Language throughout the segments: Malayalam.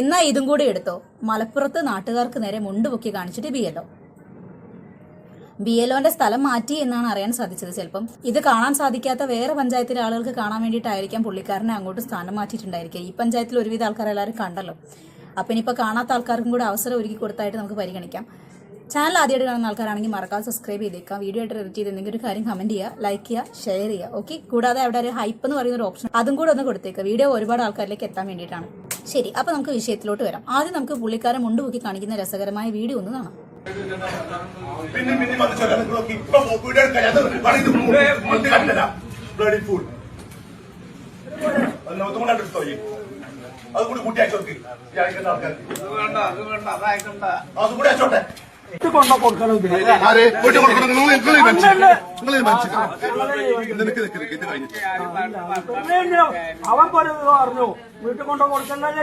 എന്നാ ഇതും കൂടി എടുത്തോ. മലപ്പുറത്ത് നാട്ടുകാർക്ക് നേരെ മുണ്ടുപൊക്കി കാണിച്ചിട്ട് ബി എൽഒ ബി എൽഒന്റെ സ്ഥലം മാറ്റി എന്നാണ് അറിയാൻ സാധിച്ചത് ചിലപ്പം. ഇത് കാണാൻ സാധിക്കാത്ത വേറെ പഞ്ചായത്തിലെ ആളുകൾക്ക് കാണാൻ വേണ്ടിയിട്ടായിരിക്കാം പുള്ളിക്കാരനെ അങ്ങോട്ട് സ്ഥാനം മാറ്റിയിട്ടുണ്ടായിരിക്കുക. ഈ പഞ്ചായത്തിൽ ഒരുവിധ ആൾക്കാർ എല്ലാവരും കണ്ടല്ലോ. അപ്പം ഇനിയിപ്പോൾ കാണാത്ത ആൾക്കാർക്കും കൂടെ അവസരം ഒരുക്കി കൊടുത്തായിട്ട് നമുക്ക് പരിഗണിക്കാം. ചാനൽ ആദ്യമായിട്ട് കാണുന്ന ആൾക്കാരാണെങ്കിൽ മറക്കാതെ സബ്സ്ക്രൈബ് ചെയ്തേക്കാം. വീഡിയോ ആയിട്ട് റിലേറ്റ് ചെയ്ത് എന്തെങ്കിലും ഒരു കാര്യം കമന്റ് ചെയ്യുക ലൈക്ക് ചെയ്യുക ഷെയർ ചെയ്യുക ഓക്കെ കൂടാതെ അവിടെ ഒരു ഹൈപ്പ് എന്ന് പറയുന്ന ഒരു ഓപ്ഷൻ അതും കൂടെ ഒന്ന് കൊടുത്തേക്കുക വീഡിയോ ഒരുപാട് ആൾക്കാരിലേക്ക് എത്താൻ വേണ്ടിയിട്ടാണ്. ശരി അപ്പൊ നമുക്ക് വിഷയത്തിലോട്ട് വരാം. ആദ്യം നമുക്ക് പുള്ളിക്കാരൻ മുണ്ടുപൊക്കി കാണിക്കുന്ന രസകരമായ വീഡിയോ ഒന്ന് കാണാം. പിന്നെ ഇപ്പൊ കണ്ടില്ല ബ്ലഡി എടുത്തോ അത് കൂടി കൂട്ടി അയച്ചോക്ക് അത് കൂടി അയച്ചോട്ടെ കൊണ്ട കൊടുക്കണം അവൻ പറയുന്നത് പറഞ്ഞു? വീട്ടിൽ കൊണ്ട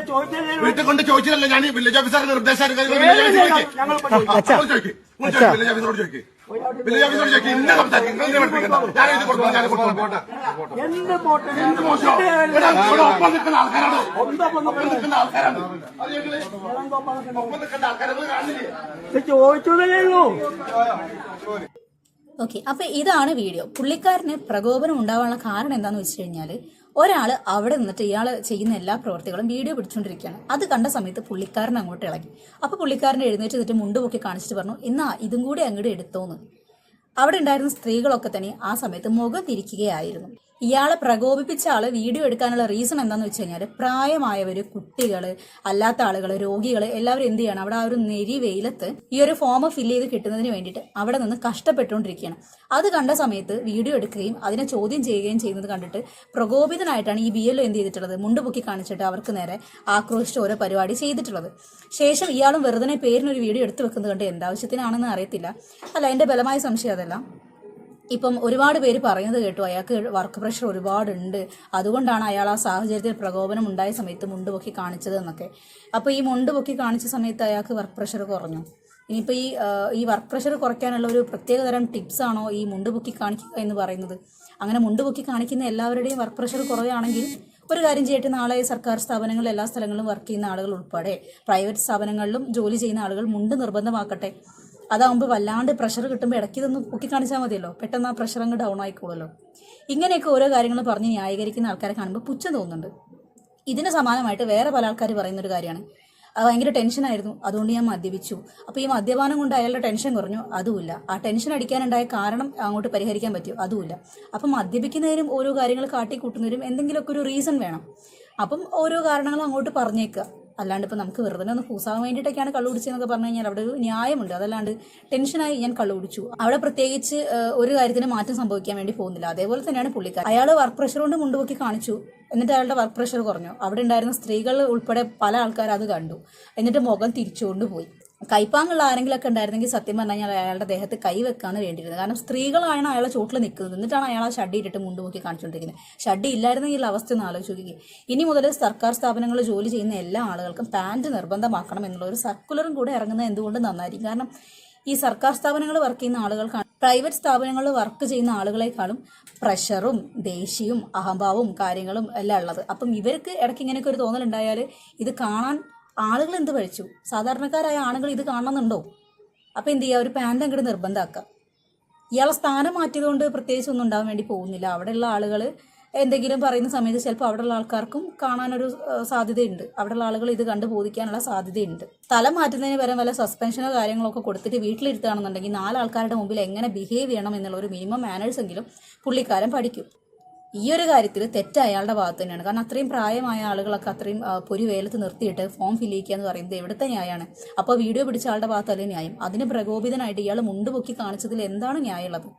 ചോദിച്ചല്ലേ വീട്ടിൽ കൊണ്ട് ചോദിച്ചില്ലല്ലോ ഞാൻ വില്ലേജ് ഓഫീസറുടെ നിർദ്ദേശം വില്ലേജ് ഓഫീസറോട് ചോദിക്കും. വില്ലേജ് ഓഫീസറോട് ചോദിക്കും. ഇന്ന സംസാരിക്കും നിങ്ങൾ ഇന്നെ പഠിപ്പിക്കണ്ട. ഞാൻ ഇത് കൊടുക്കണം ഞാൻ കൊടുക്കണം എന്ത് പോട്ടെ? എന്ത് മോശം? ഇവിടെ ഇവിടെ ഒപ്പം നിൽക്കുന്ന ആൾക്കാരാണ്. എന്താ ഒപ്പം നിൽക്കുന്ന ആൾക്കാരാണ്. ഒപ്പം നിൽക്കുന്ന ചോദിച്ചതല്ലേ ഉള്ളൂ. ഓക്കെ അപ്പൊ ഇതാണ് വീഡിയോ പുള്ളിക്കാരന് പ്രകോപനം ഉണ്ടാവാനുള്ള കാരണം എന്താന്ന് വെച്ച് കഴിഞ്ഞാൽ ഒരാൾ അവിടെ നിന്നിട്ട് ഇയാൾ ചെയ്യുന്ന എല്ലാ പ്രവർത്തികളും വീഡിയോ പിടിച്ചുകൊണ്ടിരിക്കുകയാണ് അത് കണ്ട സമയത്ത് പുള്ളിക്കാരൻ അങ്ങോട്ട് ഇളകി. അപ്പൊ പുള്ളിക്കാരൻ എഴുന്നേറ്റ് എന്നിട്ട് മുണ്ട് പൊക്കി കാണിച്ചിട്ട് പറഞ്ഞു എന്നാ ഇതും കൂടി അങ്ങോട്ട് എടുത്തോന്ന്. അവിടെ ഉണ്ടായിരുന്ന സ്ത്രീകളൊക്കെ തന്നെ ആ സമയത്ത് മുഖം തിരിക്കുകയായിരുന്നു. ഇയാളെ പ്രകോപിപ്പിച്ച ആൾ വീഡിയോ എടുക്കാനുള്ള റീസൺ എന്താണെന്ന് വെച്ച് കഴിഞ്ഞാൽ പ്രായമായവർ കുട്ടികൾ അല്ലാത്ത ആളുകൾ രോഗികൾ എല്ലാവരും എന്ത് ചെയ്യണം? അവിടെ ആ ഒരു നെരി വെയിലത്ത് ഈ ഒരു ഫോം ഫില്ല് ചെയ്ത് കിട്ടുന്നതിന് വേണ്ടിയിട്ട് അവിടെ നിന്ന് കഷ്ടപ്പെട്ടുകൊണ്ടിരിക്കുകയാണ്. അത് കണ്ട സമയത്ത് വീഡിയോ എടുക്കുകയും അതിനെ ചോദ്യം ചെയ്യുകയും ചെയ്യുന്നത് കണ്ടിട്ട് പ്രകോപിതനായിട്ടാണ് ഈ ബി എൽ എന്ത് ചെയ്തിട്ടുള്ളത്? മുണ്ടുപൊക്കി കാണിച്ചിട്ട് അവർക്ക് നേരെ ആക്രോശിച്ച് ഓരോ പരിപാടി ചെയ്തിട്ടുള്ളത്. ശേഷം ഇയാളും വെറുതെ പേരിനൊരു വീഡിയോ എടുത്തു വെക്കുന്നത് കണ്ട് എന്താവശ്യത്തിനാണെന്ന് അറിയത്തില്ല. അല്ല എന്റെ ബലമായ സംശയം അതല്ല. ഇപ്പം ഒരുപാട് പേര് പറയുന്നത് കേട്ടു അയാൾക്ക് വർക്ക് പ്രഷർ ഒരുപാടുണ്ട്. അതുകൊണ്ടാണ് അയാൾ ആ സാഹചര്യത്തിൽ പ്രകോപനം ഉണ്ടായ സമയത്ത് മുണ്ട് പൊക്കി കാണിച്ചത് എന്നൊക്കെ. അപ്പോൾ ഈ മുണ്ട് പൊക്കി കാണിച്ച സമയത്ത് അയാൾക്ക് വർക്ക് പ്രഷർ കുറഞ്ഞു. ഇനിയിപ്പോൾ ഈ ഈ വർക്ക് പ്രഷർ കുറയ്ക്കാനുള്ള ഒരു പ്രത്യേകതരം ടിപ്സ് ആണോ ഈ മുണ്ട് പൊക്കി കാണിക്കുക എന്ന് പറയുന്നത്? അങ്ങനെ മുണ്ട് പൊക്കി കാണിക്കുന്ന എല്ലാവരുടെയും വർക്ക് പ്രഷർ കുറവാണെങ്കിൽ ഒരു കാര്യം ചെയ്യട്ടെ നാളെ സർക്കാർ സ്ഥാപനങ്ങളിൽ എല്ലാ സ്ഥലങ്ങളിലും വർക്ക് ചെയ്യുന്ന ആളുകൾ ഉൾപ്പെടെ പ്രൈവറ്റ് സ്ഥാപനങ്ങളിലും ജോലി ചെയ്യുന്ന ആളുകൾ മുണ്ട് നിർബന്ധമാക്കട്ടെ. അതാകുമ്പോൾ വല്ലാണ്ട് പ്രഷർ കിട്ടുമ്പോൾ ഇടയ്ക്ക് ഇതൊന്ന് പൊക്കി കാണിച്ചാൽ മതിയല്ലോ. പെട്ടെന്ന് ആ പ്രഷർ അങ്ങ് ഡൗൺ ആയിക്കോളല്ലോ ഇങ്ങനെയൊക്കെ ഓരോ കാര്യങ്ങൾ പറഞ്ഞ് ന്യായീകരിക്കുന്ന ആൾക്കാരെ കാണുമ്പോൾ പുച്ഛം തോന്നുന്നുണ്ട്. ഇതിന് സമാനമായിട്ട് വേറെ പല ആൾക്കാർ പറയുന്നൊരു കാര്യമാണ്. ഭയങ്കര ടെൻഷനായിരുന്നു അതുകൊണ്ട് ഞാൻ മദ്യപിച്ചു. അപ്പോൾ ഈ മദ്യപാനം കൊണ്ട് അയാളുടെ ടെൻഷൻ കുറഞ്ഞു. അതുമില്ല. ആ ടെൻഷൻ അടിക്കാനുണ്ടായ കാരണം അങ്ങോട്ട് പരിഹരിക്കാൻ പറ്റും അതുമില്ല. അപ്പം മദ്യപിക്കുന്നതിനും ഓരോ കാര്യങ്ങൾ കാട്ടിക്കൂട്ടുന്നതിനും എന്തെങ്കിലുമൊക്കെ ഒരു റീസൺ വേണം. അപ്പം ഓരോ കാരണങ്ങളും അങ്ങോട്ട് പറഞ്ഞേക്കുക. അല്ലാണ്ട് ഇപ്പോൾ നമുക്ക് വെറുതെ ഒന്ന് പൂസാകാൻ വേണ്ടിയിട്ടൊക്കെയാണ് കള്ളു കുടിച്ചതെന്നൊക്കെ പറഞ്ഞു കഴിഞ്ഞാൽ അവിടെ ഒരു ന്യായമുണ്ട്. അതല്ലാണ്ട് ടെൻഷനായി ഞാൻ കള്ളു കുടിച്ചു. അവിടെ പ്രത്യേകിച്ച് ഒരു കാര്യത്തിന് മാറ്റം സംഭവിക്കാൻ വേണ്ടി പോകുന്നില്ല. അതേപോലെ തന്നെയാണ് പുള്ളിക്കാരൻ. അയാൾ വർക്ക് പ്രഷർ കൊണ്ട് മുണ്ടുപൊക്കി കാണിച്ചു. എന്നിട്ട് അയാളുടെ വർക്ക് പ്രഷർ കുറഞ്ഞു. അവിടെ ഉണ്ടായിരുന്ന സ്ത്രീകൾ ഉൾപ്പെടെ പല ആൾക്കാർ അത് കണ്ടു. എന്നിട്ട് മുഖം തിരിച്ചുകൊണ്ട് പോയി കൈപ്പാങ്ങുള്ള ആരെങ്കിലൊക്കെ ഉണ്ടായിരുന്നെങ്കിൽ സത്യം പറഞ്ഞു കഴിഞ്ഞാൽ അയാളുടെ ദേഹത്ത് കൈ വെക്കാന്ന് വേണ്ടിയിരുന്നത് കാരണം സ്ത്രീകളാണ് അയാളെ ചോട്ടിൽ നിൽക്കുന്നത്. എന്നിട്ടാണ് അയാൾ ആ ഷഡ്ഡി ഇട്ടിട്ട് മുണ്ട് നോക്കി കാണിച്ചുകൊണ്ടിരിക്കുന്നത് ഷഡ്ഡി ഇല്ലായിരുന്നെങ്കിൽ അവസ്ഥ ഒന്ന് ആലോചിച്ച് നോക്കിക്കേ. ഇനി മുതൽ സർക്കാർ സ്ഥാപനങ്ങളിൽ ജോലി ചെയ്യുന്ന എല്ലാ ആളുകൾക്കും പാന്റ് നിർബന്ധമാക്കണം എന്നുള്ള ഒരു സർക്കുലറും കൂടെ ഇറങ്ങുന്നത് എന്തുകൊണ്ട് നന്നായിരിക്കും? കാരണം ഈ സർക്കാർ സ്ഥാപനങ്ങളിൽ വർക്ക് ചെയ്യുന്ന ആളുകൾക്കാണ് പ്രൈവറ്റ് സ്ഥാപനങ്ങളിൽ വർക്ക് ചെയ്യുന്ന ആളുകളെക്കാളും പ്രഷറും ദേഷ്യവും അഹംഭാവവും കാര്യങ്ങളും എല്ലാം ഉള്ളത്. അപ്പം ഇവർക്ക് ഇടയ്ക്ക് ഇങ്ങനെയൊക്കെ ഒരു തോന്നലുണ്ടായാൽ ഇത് കാണാൻ ആളുകൾ എന്ത് കഴിച്ചു സാധാരണക്കാരായ ആളുകൾ ഇത് കാണണമെന്നുണ്ടോ? അപ്പോൾ എന്ത് ചെയ്യുക ഒരു പാന്റ് അങ്ങോട്ട് നിർബന്ധമാക്കുക ഇയാളെ സ്ഥാനം മാറ്റിയതുകൊണ്ട് പ്രത്യേകിച്ച് ഒന്നും ഉണ്ടാവാൻ വേണ്ടി പോകുന്നില്ല. അവിടെയുള്ള ആളുകൾ എന്തെങ്കിലും പറയുന്ന സമയത്ത് ചിലപ്പോൾ അവിടെയുള്ള ആൾക്കാർക്കും കാണാനൊരു സാധ്യതയുണ്ട്. അവിടെയുള്ള ആളുകൾ ഇത് കണ്ടു ബോധിക്കാനുള്ള സാധ്യതയുണ്ട്. സ്ഥലം മാറ്റുന്നതിന് പകരം വല്ല സസ്പെൻഷനോ കാര്യങ്ങളോ ഒക്കെ കൊടുത്തിട്ട് വീട്ടിലിരുത്തുകയാണെന്നുണ്ടെങ്കിൽ നാലാൾക്കാരുടെ മുമ്പിൽ എങ്ങനെ ബിഹേവ് ചെയ്യണം എന്നുള്ള ഒരു മിനിമം മാനേഴ്സ് എങ്കിലും പുള്ളിക്കാരൻ പഠിക്കും. ഈ ഒരു കാര്യത്തിൽ തെറ്റ് അയാളുടെ ഭാഗത്ത് തന്നെയാണ്. കാരണം അത്രയും പ്രായമായ ആളുകളൊക്കെ അത്രയും ആ, പൊരി വേലത്ത് നിർത്തിയിട്ട് ഫോം ഫില്ല് ചെയ്യുക എന്ന് പറയുന്നത് എവിടുത്തെ ന്യായമാണ്? അപ്പോൾ വീഡിയോ പിടിച്ച ആളുടെ ഭാഗത്തല്ലേ ന്യായം? അതിന് പ്രകോപിതനായിട്ട് ഇയാൾ മുണ്ടുപൊക്കി കാണിച്ചതിൽ എന്താണ് ന്യായമുള്ളത്?